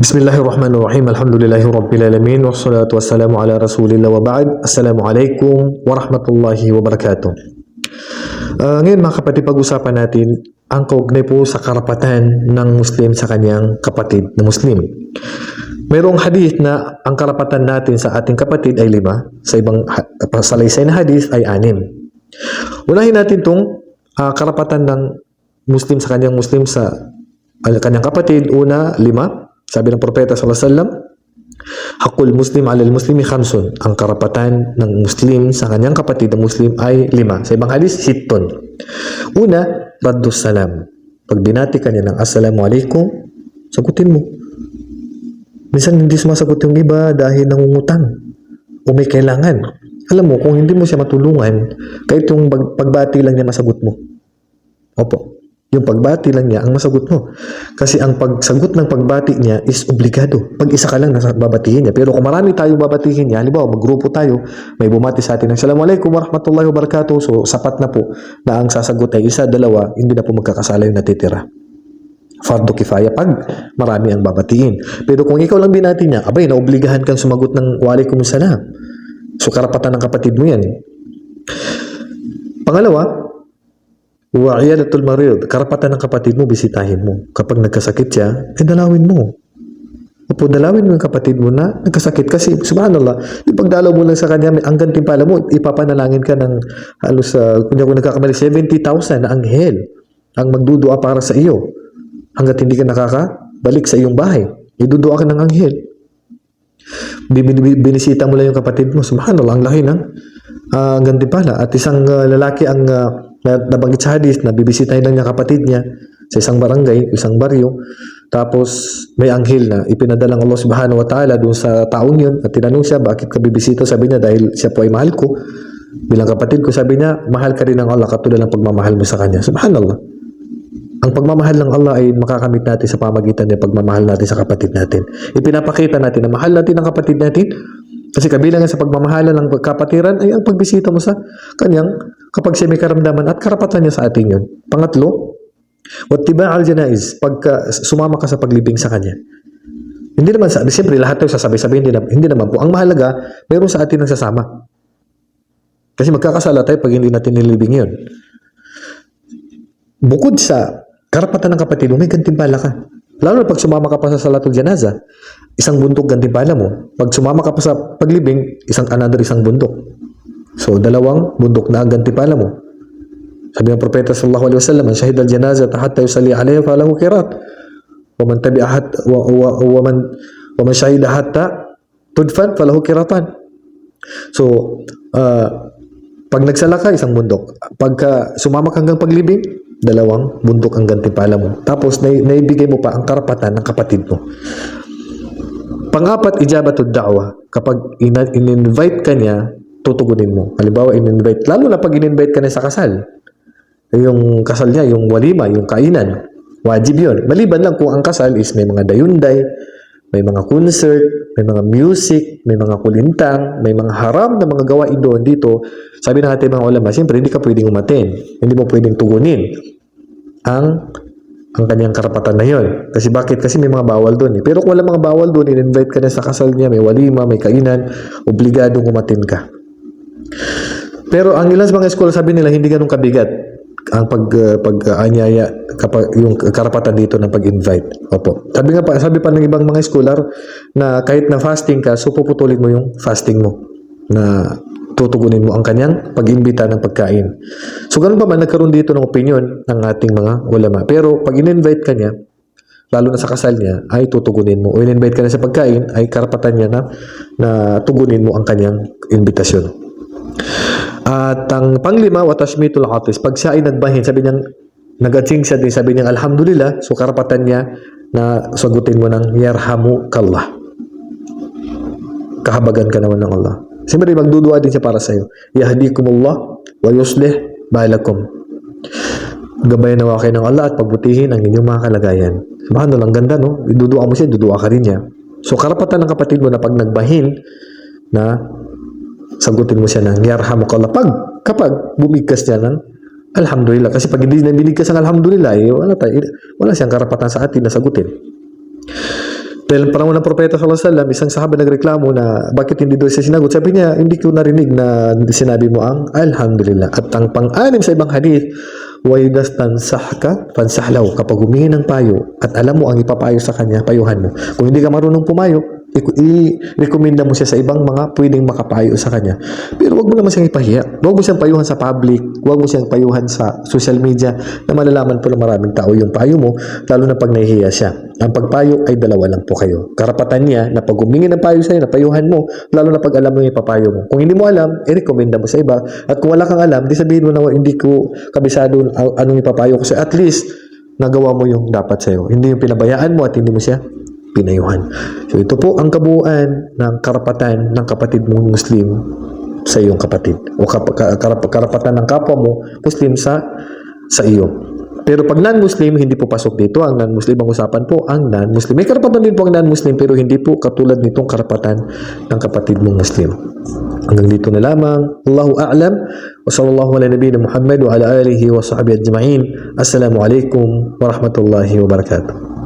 Bismillahirrahmanirrahim. Alhamdulillahi Rabbil Alamin. Wassalatu wassalamu ala Rasulillah wa ba'd. Assalamualaikum warahmatullahi wabarakatuh. Ah, ngayon mga kapatid, pag-usapan natin ang kaugnay po sa karapatan ng Muslim sa kanyang kapatid na Muslim. Mayroong hadith na ang karapatan natin sa ating kapatid ay lima. Sa ibang salaysay na hadith ay anim. Unahin natin itong karapatan ng Muslim sa kanyang Muslim sa ang kanyang kapatid. Una, lima. Sabi ng Propeta sallallahu alaihi wasallam, Hakul Muslim alal Muslimi khamsun. Ang karapatan ng Muslim sa kanyang kapatid na Muslim ay lima. Sa ibang hadis, sitton. Una, raddus salam. Pag binati ka niya ng Assalamualaikum, sagutin mo. Minsan hindi sumasagot yung iba dahil nangungutang o may kailangan. Alam mo, kung hindi mo siya matulungan, kahit yung pag- pagbati lang niya masagot mo. Opo. Yung pagbati lang niya ang masagot mo. Kasi ang pagsagot ng pagbati niya is obligado. Pag isa ka lang babatiin niya. Pero kung marami tayong babatihin niya, halimbawa maggrupo tayo, may bumati sa atin ng Assalamualaikum warahmatullahi wabarakatuh. So sapat na po na ang sasagot ay isa, dalawa, hindi na po magkakasala yung natitira. Fardo kifaya pag marami ang babatiin. Pero kung ikaw lang binati niya, abay, naobligahan kang sumagot ng walikum salam. So karapatan ng kapatid mo yan. Pangalawa, Wa iyadatul marid, karapatan ng kapatid mo, bisitahin mo. Kapag nagkasakit siya, eh dalawin mo. Opo, dalawin mo yung kapatid mo na nagkasakit kasi, subhanallah, di pagdalaw mo lang sa kanya, ang gantimpala mo, ipapanalangin ka ng halos, uh, kunya kung nagkakamali, 70,000 na anghel ang magdudua para sa iyo. Hanggat hindi ka nakakabalik sa iyong bahay, idudua ka ng anghel. Bin- bin- Binisita mo lang yung kapatid mo, subhanallah, ang laki ng uh, gantimpala. At isang uh, lalaki ang uh, na nabanggit sa hadith na bibisitahin lang niya kapatid niya sa isang barangay, isang baryo. Tapos may anghel na ipinadala ng Allah Subhanahu wa Ta'ala doon sa taong yun at tinanong siya bakit ka bibisita? Sabi niya dahil siya po ay mahal ko. Bilang kapatid ko sabi niya mahal ka rin ng Allah katulad ng pagmamahal mo sa kanya. Subhanallah. Ang pagmamahal ng Allah ay makakamit natin sa pamagitan ng pagmamahal natin sa kapatid natin. Ipinapakita natin na mahal natin ang kapatid natin. Kasi kabilang sa pagmamahalan ng kapatiran ay ang pagbisita mo sa kanyang kapag siya may karamdaman at karapatan niya sa atin yun. Pangatlo, wattiba al janaiz, pagka sumama ka sa paglibing sa kanya. Hindi naman sa, siyempre lahat tayo sasabi-sabi, hindi, hindi naman po. Ang mahalaga, meron sa atin ang sasama. Kasi magkakasala tayo pag hindi natin nilibing yun. Bukod sa karapatan ng kapatid mo, may gantimpala ka. Lalo na pag sumama ka pa sa salatul janaza, isang buntok gantimpala mo. Pag sumama ka pa sa paglibing, isang another isang buntok. So, dalawang bundok na ang gantimpala mo. Sabi ng Propeta sallallahu alaihi wasallam, "Man shahida al-janaza hatta yusalli alayha falahu qirat." Wa man tabi'a hatta wa, wa, wa man wa man shahida hatta tudfan falahu qiratan. So, uh, pag nagsala ka, isang bundok. Pagka sumama ka hanggang paglibing, dalawang bundok ang gantimpala mo. Tapos, nai- naibigay mo pa ang karapatan ng kapatid mo. Pangapat, ijabatud da'wa. Kapag in-invite ka niya, tutugunin mo. Halimbawa, in-invite, lalo na pag in-invite ka na sa kasal. Yung kasal niya, yung walima, yung kainan. Wajib yun. Maliban lang kung ang kasal is may mga dayunday, may mga concert, may mga music, may mga kulintang, may mga haram na mga gawain doon dito. Sabi ng ating mga ulama, siyempre hindi ka pwedeng umaten. Hindi mo pwedeng tugunin ang ang kanyang karapatan na yon. Kasi bakit? Kasi may mga bawal doon eh. Pero kung wala mga bawal doon, in-invite ka na sa kasal niya, may walima, may kainan, obligadong umatin ka. Pero ang ilan sa mga school sabi nila hindi ganun kabigat ang pag uh, pag uh, kapag yung karapatan dito ng pag-invite. Opo. Sabi nga pa sabi pa ng ibang mga scholar na kahit na fasting ka, so puputulin mo yung fasting mo na tutugunin mo ang kanyang pag-imbita ng pagkain. So ganun pa man nagkaroon dito ng opinion ng ating mga ulama. Pero pag in-invite ka niya, lalo na sa kasal niya, ay tutugunin mo. O in-invite ka na sa pagkain, ay karapatan niya na, na tugunin mo ang kanyang invitasyon. At ang panglima, watashmitul atis. Pag siya ay nagbahin, sabi niyang, nagatsing siya din, sabi niyang, Alhamdulillah, so karapatan niya na sagutin mo ng, Yarhamu kallah. Kahabagan ka naman ng Allah. Siyempre, magdudua din siya para sa iyo. Yahdikumullah wa yuslih balakum. Gabayan nawa kayo ng Allah at pagbutihin ang inyong mga kalagayan. Subhanallah, ang ganda, no? Idudua mo siya, dudua ka rin niya. So, karapatan ng kapatid mo na pag nagbahin, na sagutin mo siya ng yarhamukallah. Pag, kapag bumigkas niya ng alhamdulillah. Kasi pag hindi na binigkas ng alhamdulillah, eh, wala, tayo, wala siyang karapatan sa atin na sagutin. Dahil parang ng propeta sallallahu alaihi wasallam, isang sahaba nagreklamo na bakit hindi daw siya sinagot. Sabi niya, hindi ko narinig na sinabi mo ang alhamdulillah. At ang pang-anim sa ibang hadith, waidas tansahka pansahlaw kapag humingi ng payo at alam mo ang ipapayo sa kanya, payuhan mo. Kung hindi ka marunong pumayo, i-recommenda mo siya sa ibang mga pwedeng makapayo sa kanya. Pero wag mo naman siyang ipahiya. Wag mo siyang payuhan sa public. Wag mo siyang payuhan sa social media na malalaman po ng maraming tao yung payo mo, lalo na pag nahihiya siya. Ang pagpayo ay dalawa lang po kayo. Karapatan niya na pag humingi ng payo sa'yo, na payuhan mo, lalo na pag alam mo yung ipapayo mo. Kung hindi mo alam, i-recommenda mo sa iba. At kung wala kang alam, di sabihin mo na hindi ko kabisado anong ipapayo ko sa'yo. At least, nagawa mo yung dapat sa'yo. Hindi yung pinabayaan mo at hindi mo siya pinayuhan. So ito po ang kabuuan ng karapatan ng kapatid mong Muslim sa iyong kapatid o kap- ka- karap- karapatan ng kapwa mo Muslim sa sa iyo. Pero pag non-Muslim, hindi po pasok dito. Ang non-Muslim, ang usapan po, ang non-Muslim. May karapatan din po ang non-Muslim, pero hindi po katulad nitong karapatan ng kapatid mong Muslim. Hanggang dito na lamang. Allahu a'lam. Wa sallallahu ala nabiyina Muhammad wa ala alihi wa sahbihi ajma'in. Assalamu alaikum wa rahmatullahi wa barakatuh.